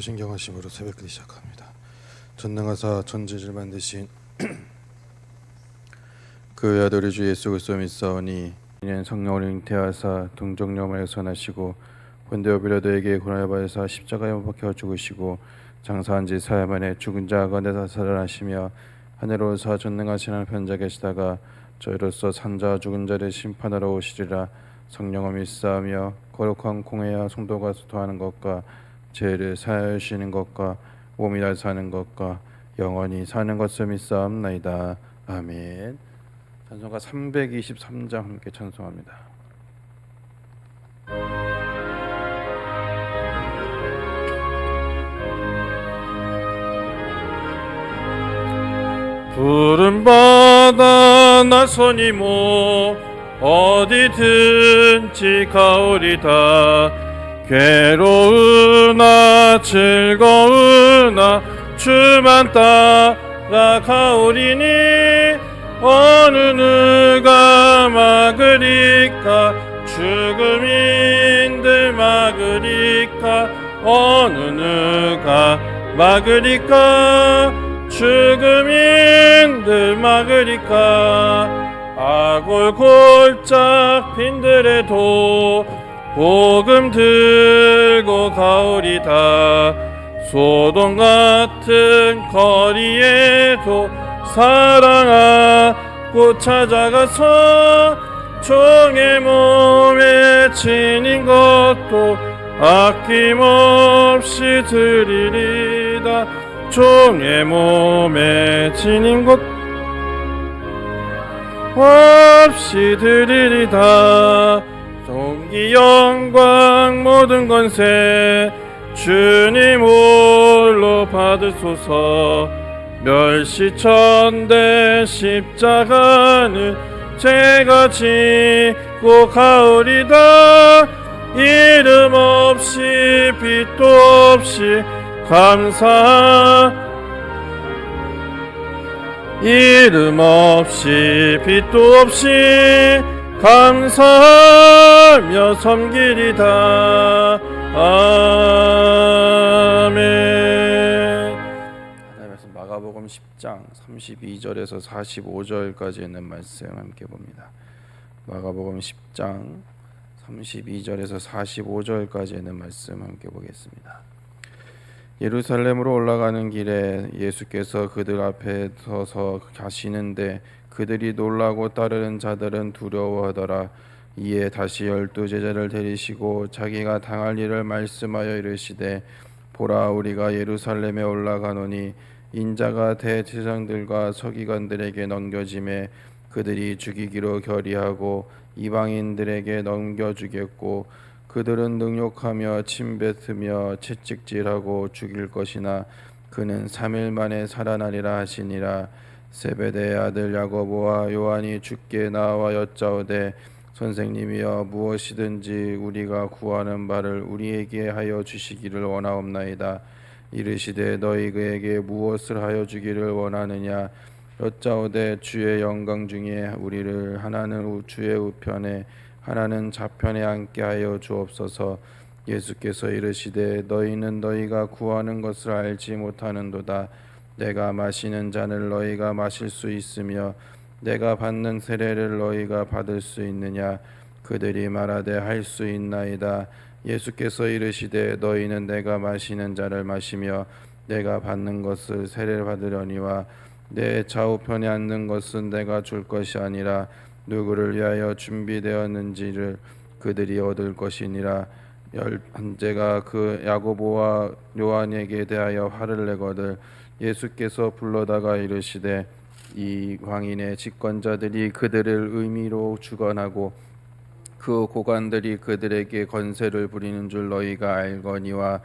사도신경 하심으로 새벽기도 시작합니다. 전능하사 천지를 만드신 그 아들의 주 예수 그리스도 믿사오니 이는 성령을 잉태하사 동정녀을 선하시고 본대오 빌라도에게 고난을 받으사 십자가에 못 박혀 죽으시고 장사한 지 사흘 만에 죽은 자 가운데서 살아나시며 하늘로서 전능하신 하나님 편자 계시다가 저희로서 산자 죽은 자를 심판하러 오시리라 성령을 믿사하며 거룩한 공회와 성도가 소통하는 것과 죄를 사하시는 것과 몸이 잘 사는 것과 영원히 사는 것을 믿사옵나이다. 아멘. 찬송가 323장 함께 찬송합니다. 푸른 바다 나선이 모 어디든지 가오리다 괴로우나 즐거우나 주만 따라 가오리니 어느 누가 막으리까? 죽음인들 막으리까? 어느 누가 막으리까? 죽음인들 막으리까? 아골 골짝 빈들에도 복음 들고 가오리다. 소돔 같은 거리에도 사랑하고 찾아가서 종의 몸에 지닌 것도 아낌없이 드리리다. 종의 몸에 지닌 것 없이 드리리다 종기 영광 모든 권세 주님 홀로 받으소서. 멸시 천대 십자가는 제가 지고 가오리다. 이름 없이 빛도 없이 감사. 이름 없이 빛도 없이 감사하며 섬기리다 아멘 하나님의 말씀 마가복음 10장 32절에서 45절까지 있는 말씀 함께 봅니다. 마가복음 10장 32절에서 45절까지 있는 말씀 함께 보겠습니다. 예루살렘으로 올라가는 길에 예수께서 그들 앞에 서서 가시는데 그들이 놀라고 따르는 자들은 두려워하더라. 이에 다시 열두 제자를 데리시고 자기가 당할 일을 말씀하여 이르시되 보라 우리가 예루살렘에 올라가노니 인자가 대제사장들과 서기관들에게 넘겨짐에 그들이 죽이기로 결의하고 이방인들에게 넘겨주겠고 그들은 능욕하며 침뱉으며 채찍질하고 죽일 것이나 그는 삼일 만에 살아나리라 하시니라 세베대의 아들 야고보와 요한이 죽게 나와 여짜오되 선생님이여 무엇이든지 우리가 구하는 바를 우리에게 하여 주시기를 원하옵나이다. 이르시되 너희 그에게 무엇을 하여 주기를 원하느냐? 여짜오되 주의 영광 중에 우리를 하나는 우- 주의 우편에 하나는 좌편에 앉게 하여 주옵소서. 예수께서 이르시되 너희는 너희가 구하는 것을 알지 못하는도다 내가 마시는 잔을 너희가 마실 수 있으며 내가 받는 세례를 너희가 받을 수 있느냐? 그들이 말하되 할 수 있나이다. 예수께서 이르시되 너희는 내가 마시는 잔을 마시며 내가 받는 것을 세례를 받으려니와 내 좌우편에 앉는 것은 내가 줄 것이 아니라 누구를 위하여 준비되었는지를 그들이 얻을 것이니라 열한제가 그 야고보와 요한에게 대하여 화를 내거들 예수께서 불러다가 이르시되 이 광인의 집권자들이 그들을 의미로 주관하고 그 고관들이 그들에게 건세를 부리는 줄 너희가 알거니와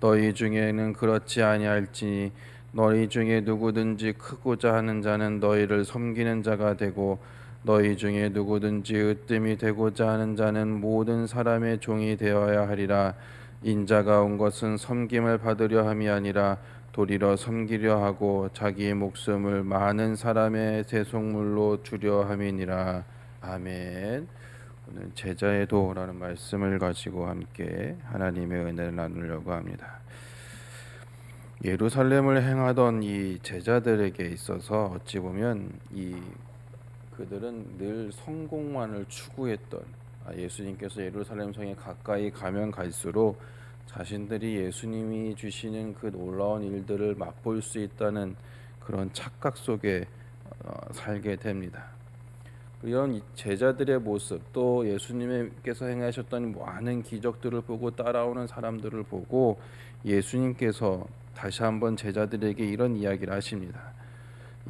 너희 중에는 그렇지 아니할지니 너희 중에 누구든지 크고자 하는 자는 너희를 섬기는 자가 되고 너희 중에 누구든지 으뜸이 되고자 하는 자는 모든 사람의 종이 되어야 하리라 인자가 온 것은 섬김을 받으려 함이 아니라 도리어 섬기려 하고 자기의 목숨을 많은 사람의 대속물로 주려 함이니라 아멘. 오늘 제자의 도라는 말씀을 가지고 함께 하나님의 은혜를 나누려고 합니다. 예루살렘을 행하던 이 제자들에게 있어서 어찌 보면 이 그들은 늘 성공만을 추구했던 아, 예수님께서 예루살렘 성에 가까이 가면 갈수록 자신들이 예수님이 주시는 그 놀라운 일들을 맛볼 수 있다는 그런 착각 속에 어, 살게 됩니다. 이런 이 제자들의 모습 또 예수님께서 행하셨던 많은 기적들을 보고 따라오는 사람들을 보고 예수님께서 다시 한번 제자들에게 이런 이야기를 하십니다.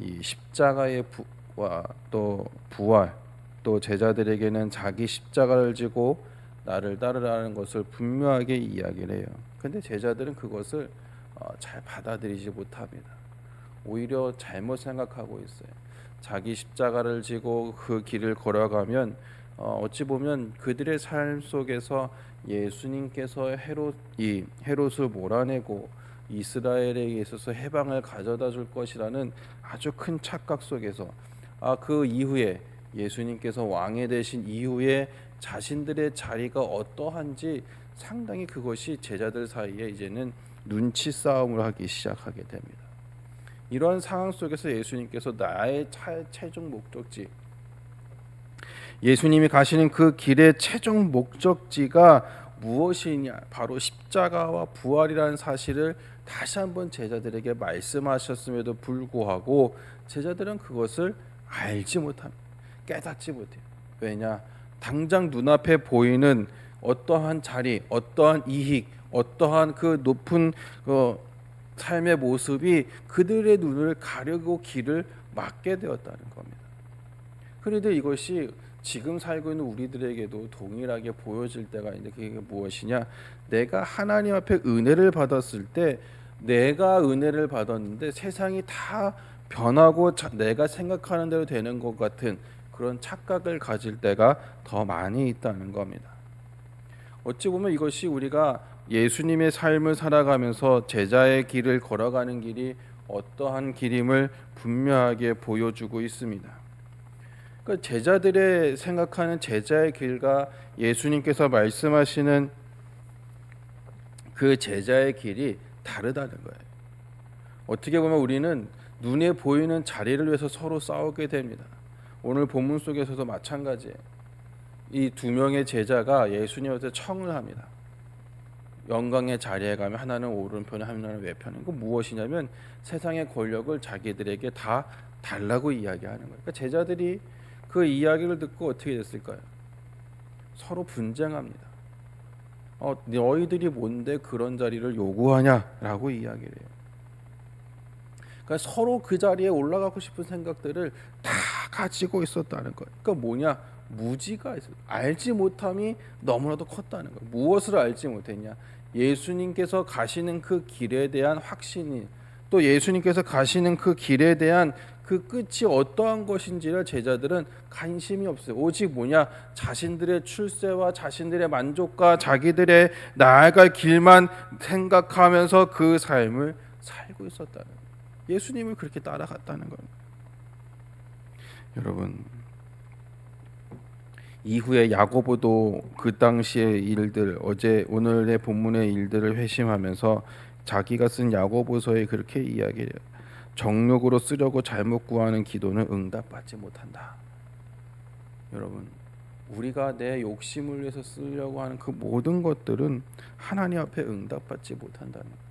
이 십자가의 부와 또 부활 또 제자들에게는 자기 십자가를 지고 나를 따르라는 것을 분명하게 이야기를 해요. 근데 제자들은 그것을 어, 잘 받아들이지 못합니다. 오히려 잘못 생각하고 있어요. 자기 십자가를 지고 그 길을 걸어가면 어, 어찌 보면 그들의 삶 속에서 예수님께서 헤롯 이 헤롯을 몰아내고 이스라엘에 있어서 해방을 가져다 줄 것이라는 아주 큰 착각 속에서 아 그 이후에 예수님께서 왕이 되신 이후에 자신들의 자리가 어떠한지 상당히 그것이 제자들 사이에 이제는 눈치 싸움을 하기 시작하게 됩니다. 이러한 상황 속에서 예수님께서 나의 차- 최종 목적지 예수님이 가시는 그 길의 최종 목적지가 무엇이냐 바로 십자가와 부활이라는 사실을 다시 한번 제자들에게 말씀하셨음에도 불구하고 제자들은 그것을 알지 못합니다. 깨닫지 못해요. 왜냐? 당장 눈앞에 보이는 어떠한 자리, 어떠한 이익, 어떠한 그 높은 어, 삶의 모습이 그들의 눈을 가려고 길을 막게 되었다는 겁니다. 그런데 이것이 지금 살고 있는 우리들에게도 동일하게 보여질 때가 있는데 그게 무엇이냐? 내가 하나님 앞에 은혜를 받았을 때 내가 은혜를 받았는데 세상이 다 변하고 자- 내가 생각하는 대로 되는 것 같은 그런 착각을 가질 때가 더 많이 있다는 겁니다. 어찌 보면 이것이 우리가 예수님의 삶을 살아가면서 제자의 길을 걸어가는 길이 어떠한 길임을 분명하게 보여주고 있습니다. 그러니까 제자들의 생각하는 제자의 길과 예수님께서 말씀하시는 그 제자의 길이 다르다는 거예요. 어떻게 보면 우리는 눈에 보이는 자리를 위해서 서로 싸우게 됩니다. 오늘 본문 속에서도 마찬가지예요. 이 두 명의 제자가 예수님한테 청을 합니다. 영광의 자리에 가면 하나는 오른편에 하나는 왼편에. 그 무엇이냐면 세상의 권력을 자기들에게 다 달라고 이야기하는 거예요. 그러니까 제자들이 그 이야기를 듣고 어떻게 됐을까요? 서로 분쟁합니다. 어, 너희들이 뭔데 그런 자리를 요구하냐라고 이야기를 해요. 그러니까 서로 그 자리에 올라가고 싶은 생각들을 다 가지고 있었다는 거예요. 그러니까 뭐냐? 무지가 있어. 알지 못함이 너무나도 컸다는 거예요. 무엇을 알지 못했냐? 예수님께서 가시는 그 길에 대한 확신이 또 예수님께서 가시는 그 길에 대한 그 끝이 어떠한 것인지를 제자들은 관심이 없어요. 오직 뭐냐? 자신들의 출세와 자신들의 만족과 자기들의 나아갈 길만 생각하면서 그 삶을 살고 있었다는 거예요. 예수님을 그렇게 따라갔다는 겁니다. 여러분 이후에 야고보도 그 당시의 일들 어제 오늘의 본문의 일들을 회심하면서 자기가 쓴 야고보서에 그렇게 이야기해요. 정욕으로 쓰려고 잘못 구하는 기도는 응답받지 못한다. 여러분 우리가 내 욕심을 위해서 쓰려고 하는 그 모든 것들은 하나님 앞에 응답받지 못한다는 거예요.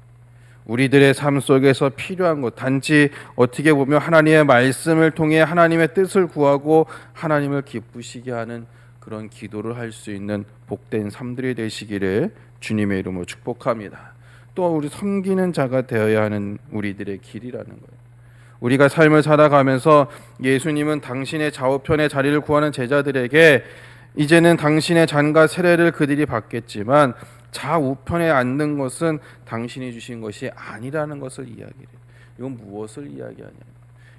우리들의 삶 속에서 필요한 것 단지 어떻게 보면 하나님의 말씀을 통해 하나님의 뜻을 구하고 하나님을 기쁘시게 하는 그런 기도를 할 수 있는 복된 삶들이 되시기를 주님의 이름으로 축복합니다. 또 우리 섬기는 자가 되어야 하는 우리들의 길이라는 거예요. 우리가 삶을 살아가면서 예수님은 당신의 좌우편의 자리를 구하는 제자들에게 이제는 당신의 잔과 세례를 그들이 받겠지만 좌우편에 앉는 것은 당신이 주신 것이 아니라는 것을 이야기해요. 이건 무엇을 이야기하냐?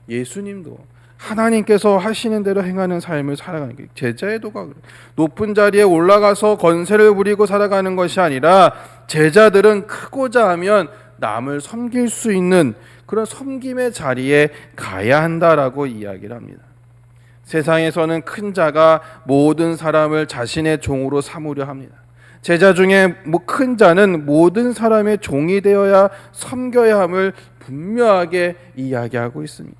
예수님도 하나님께서 하시는 대로 행하는 삶을 살아가는 게 제자의 도가 그래. 높은 자리에 올라가서 건세를 부리고 살아가는 것이 아니라 제자들은 크고자 하면 남을 섬길 수 있는 그런 섬김의 자리에 가야 한다라고 이야기를 합니다. 세상에서는 큰 자가 모든 사람을 자신의 종으로 삼으려 합니다. 제자 중에 뭐 큰 자는 모든 사람의 종이 되어야 섬겨야 함을 분명하게 이야기하고 있습니다.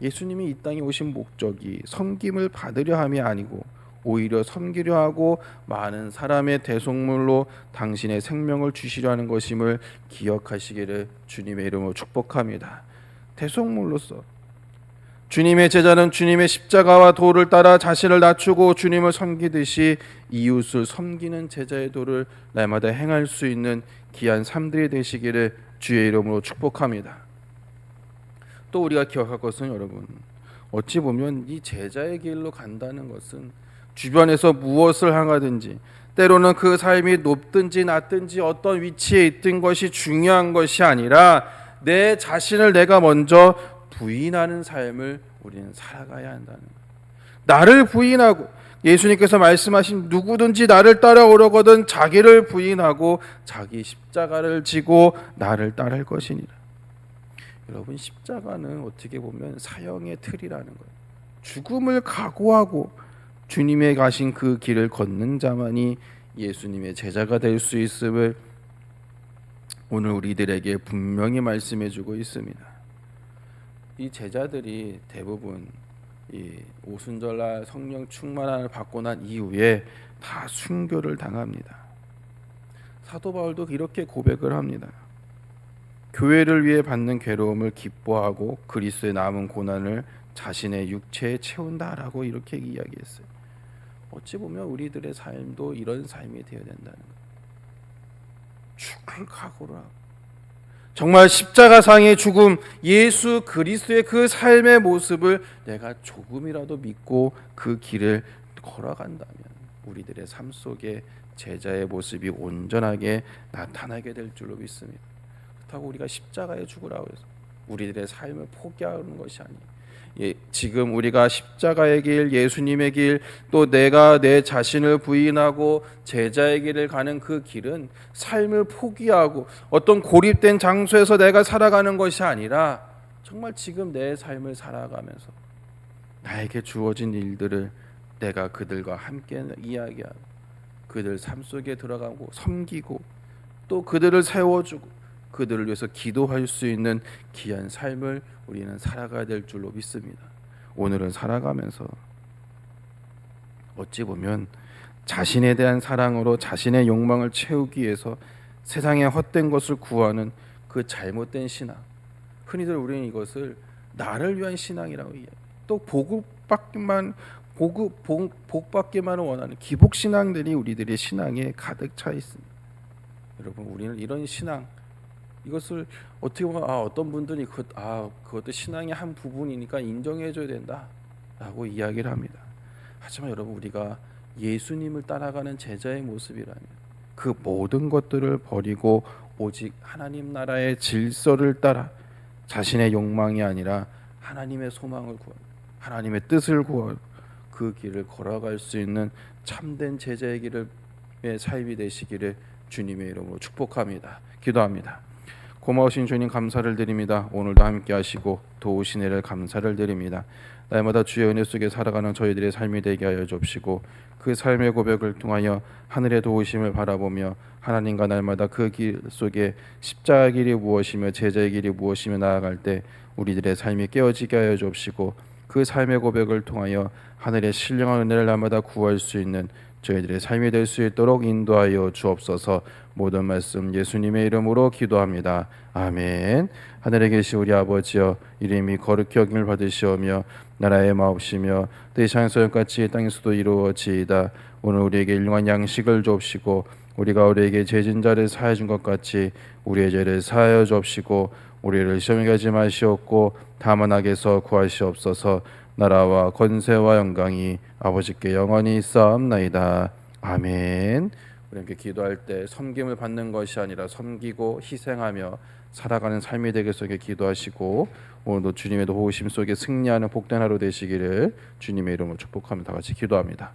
예수님이 이 땅에 오신 목적이 섬김을 받으려 함이 아니고 오히려 섬기려 하고 많은 사람의 대속물로 당신의 생명을 주시려 하는 것임을 기억하시기를 주님의 이름으로 축복합니다. 대속물로서 주님의 제자는 주님의 십자가와 도를 따라 자신을 낮추고 주님을 섬기듯이 이웃을 섬기는 제자의 도를 날마다 행할 수 있는 귀한 삶들이 되시기를 주의 이름으로 축복합니다. 또 우리가 기억할 것은 여러분 어찌 보면 이 제자의 길로 간다는 것은 주변에서 무엇을 향하든지 때로는 그 삶이 높든지 낮든지 어떤 위치에 있든 것이 중요한 것이 아니라 내 자신을 내가 먼저 부인하는 삶을 우리는 살아가야 한다는. 나를 부인하고 예수님께서 말씀하신 누구든지 나를 따라오려거든 자기를 부인하고 자기 십자가를 지고 나를 따를 것이니라. 여러분 십자가는 어떻게 보면 사형의 틀이라는 거예요. 죽음을 각오하고 주님의 가신 그 길을 걷는 자만이 예수님의 제자가 될 수 있음을 오늘 우리들에게 분명히 말씀해 주고 있습니다. 이 제자들이 대부분 이 오순절날 성령 충만함을 받고 난 이후에 다 순교를 당합니다. 사도 바울도 이렇게 고백을 합니다. 교회를 위해 받는 괴로움을 기뻐하고 그리스도의 남은 고난을 자신의 육체에 채운다라고 이렇게 이야기했어요. 어찌 보면 우리들의 삶도 이런 삶이 되어야 된다는 거예요. 죽을 각오로 하고 정말 십자가상의 죽음 예수 그리스도의 그 삶의 모습을 내가 조금이라도 믿고 그 길을 걸어간다면 우리들의 삶 속에 제자의 모습이 온전하게 나타나게 될 줄로 믿습니다. 그렇다고 우리가 십자가에 죽으라고 해서 우리들의 삶을 포기하는 것이 아니에요. 예, 지금 우리가 십자가의 길, 예수님의 길, 또 내가 내 자신을 부인하고 제자의 길을 가는 그 길은 삶을 포기하고 어떤 고립된 장소에서 내가 살아가는 것이 아니라 정말 지금 내 삶을 살아가면서 나에게 주어진 일들을 내가 그들과 함께 이야기하고 그들 삶 속에 들어가고 섬기고 또 그들을 세워주고 그들을 위해서 기도할 수 있는 귀한 삶을 우리는 살아가야 될 줄로 믿습니다. 오늘은 살아가면서 어찌 보면 자신에 대한 사랑으로 자신의 욕망을 채우기 위해서 세상의 헛된 것을 구하는 그 잘못된 신앙. 흔히들 우리는 이것을 나를 위한 신앙이라고 이야기. 또 복받기만 복받기만을 원하는 기복 신앙들이 우리들의 신앙에 가득 차 있습니다. 여러분 우리는 이런 신앙 이것을 어떻게 보면 아 어떤 분들이 그, 아 그것도 신앙의 한 부분이니까 인정해줘야 된다라고 이야기를 합니다. 하지만 여러분 우리가 예수님을 따라가는 제자의 모습이라면 그 모든 것들을 버리고 오직 하나님 나라의 질서를 따라 자신의 욕망이 아니라 하나님의 소망을 구하 하나님의 뜻을 구하 그 길을 걸어갈 수 있는 참된 제자의 길을 의 삶이 되시기를 주님의 이름으로 축복합니다. 기도합니다. 고마우신 주님 감사를 드립니다. 오늘도 함께 하시고 도우신 애를 감사를 드립니다. 날마다 주의 은혜 속에 살아가는 저희들의 삶이 되게 하여 주옵시고 그 삶의 고백을 통하여 하늘의 도우심을 바라보며 하나님과 날마다 그 길 속에 십자가 길이 무엇이며 제자의 길이 무엇이며 나아갈 때 우리들의 삶이 깨어지게 하여 주옵시고 그 삶의 고백을 통하여 하늘의 신령한 은혜를 날마다 구할 수 있는 저희들의 삶이 될 수 있도록 인도하여 주옵소서. 모든 말씀 예수님의 이름으로 기도합니다. 아멘. 하늘에 계신 우리 아버지여 이름이 거룩히 여김을 받으시오며 나라의 마옵시며 하늘에서 같이 땅에서도 이루어지이다. 오늘 우리에게 일용한 양식을 주옵시고 우리가 우리에게 죄진 자를 사해 준 것 같이 우리의 죄를 사하여 주옵시고 우리를 시험에 가지 마시옵고 다만 악에서 구하시옵소서. 나라와 권세와 영광이 아버지께 영원히 있사옵나이다. 아멘. 우리 함께 기도할 때 섬김을 받는 것이 아니라 섬기고 희생하며 살아가는 삶이 되게 속에 기도하시고 오늘도 주님의 도우심 속에 승리하는 복된 하루 되시기를 주님의 이름으로 축복하며 다 같이 기도합니다.